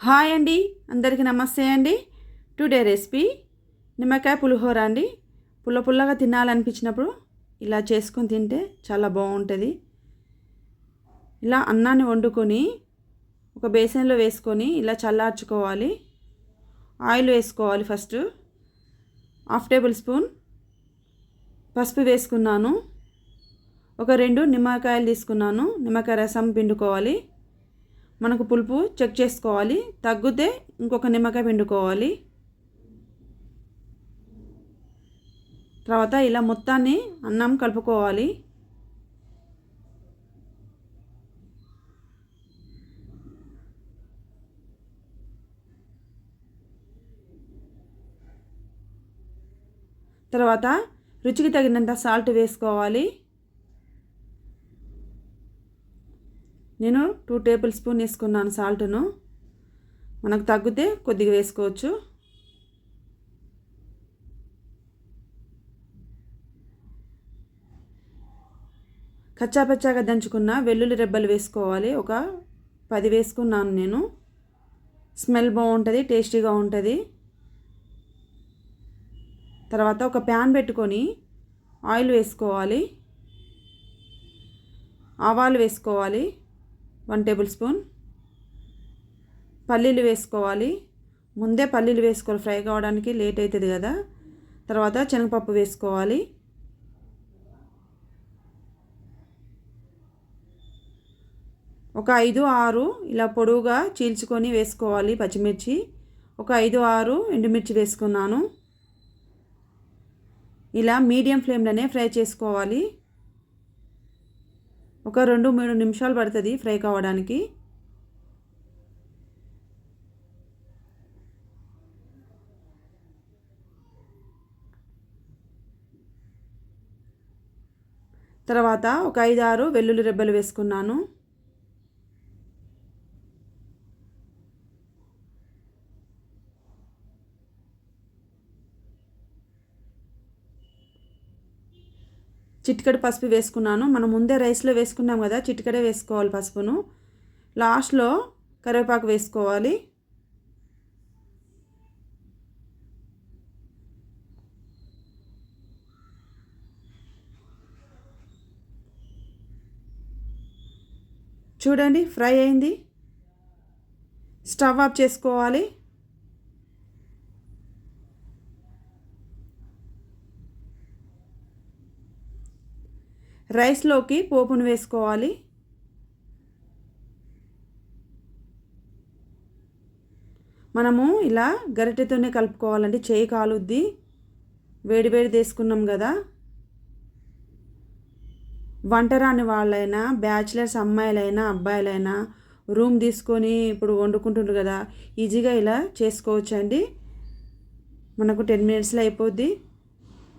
Hi అండి. అందరికీ నమస్తే అండి. టుడే రెసిపీ నిమ్మకాయ పులిహోర అండి. పుల్ల పుల్లగా తినాలనిపించినప్పుడు ఇలా చేసుకొని తింటే చాలా బాగుంటుంది. ఇలా అన్నాన్ని వండుకొని ఒక బేసన్లో వేసుకొని ఇలా చల్లార్చుకోవాలి. ఆయిల్ వేసుకోవాలి ఫస్ట్. హాఫ్ టేబుల్ స్పూన్ పసుపు వేసుకున్నాను. ఒక రెండు నిమ్మకాయలు తీసుకున్నాను. నిమ్మకాయ రసం పిండుకోవాలి. మనకు పులుపు చెక్ చేసుకోవాలి. తగ్గితే ఇంకొక నిమ్మకాయ పిండుకోవాలి. తర్వాత ఇలా మొత్తాన్ని అన్నం కలుపుకోవాలి. తర్వాత రుచికి తగినంత సాల్ట్ వేసుకోవాలి. నేను టూ టేబుల్ స్పూన్ వేసుకున్నాను సాల్ట్ను. మనకు తగ్గితే కొద్దిగా వేసుకోవచ్చు. కచ్చాపచ్చాగా దంచుకున్న వెల్లుల్లి రెబ్బలు వేసుకోవాలి. ఒక పది వేసుకున్నాను నేను. స్మెల్ బాగుంటుంది టేస్టీగా ఉంటుంది. తర్వాత ఒక ప్యాన్ పెట్టుకొని ఆయిల్ వేసుకోవాలి. ఆవాలు వేసుకోవాలి. One tablespoon. పల్లీలు వేసుకోవాలి. ముందే పల్లీలు వేసుకోవాలి. ఫ్రై కావడానికి లేట్ అవుతుంది కదా. తర్వాత శనగపప్పు వేసుకోవాలి. ఒక ఐదు ఆరు ఇలా పొడవుగా చీల్చుకొని వేసుకోవాలి పచ్చిమిర్చి. ఒక ఐదు ఆరు ఎండుమిర్చి వేసుకున్నాను. ఇలా మీడియం ఫ్లేమ్లోనే ఫ్రై చేసుకోవాలి. ఒక రెండు మూడు నిమిషాలు పడుతుంది ఫ్రై కావడానికి. తర్వాత ఒక ఐదు ఆరు వెల్లుల్లి రెబ్బలు వేసుకున్నాను. చిటికడ పసుపు వేసుకున్నాను. మనం ముందే రైస్లో వేసుకున్నాం కదా చిటికడే వేసుకోవాలి పసుపును. లాస్ట్లో కరివేపాకు వేసుకోవాలి. చూడండి ఫ్రై అయింది. స్టవ్ ఆఫ్ చేసుకోవాలి. రైస్లోకి పోపును వేసుకోవాలి. మనము ఇలా గరిటెతోనే కలుపుకోవాలండి. చేయి కాలుద్ది. వేడి వేడి తీసుకున్నాం కదా. వంట రాని వాళ్ళైనా బ్యాచిలర్స్ అమ్మాయిలైనా అబ్బాయిలైనా రూమ్ తీసుకొని ఇప్పుడు వండుకుంటుండ్రు కదా. ఈజీగా ఇలా చేసుకోవచ్చండి. మనకు టెన్ మినిట్స్లో అయిపోద్ది.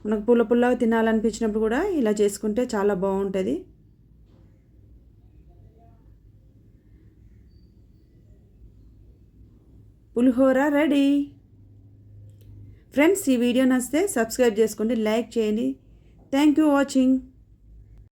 మనకు పుల్ల పుల్లగా తినాలనిపించినప్పుడు కూడా ఇలా చేసుకుంటే చాలా బాగుంటుంది. పులిహోర రెడీ. ఫ్రెండ్స్ ఈ వీడియో నచ్చితే సబ్స్క్రైబ్ చేసుకోండి లైక్ చేయండి. Thank you watching.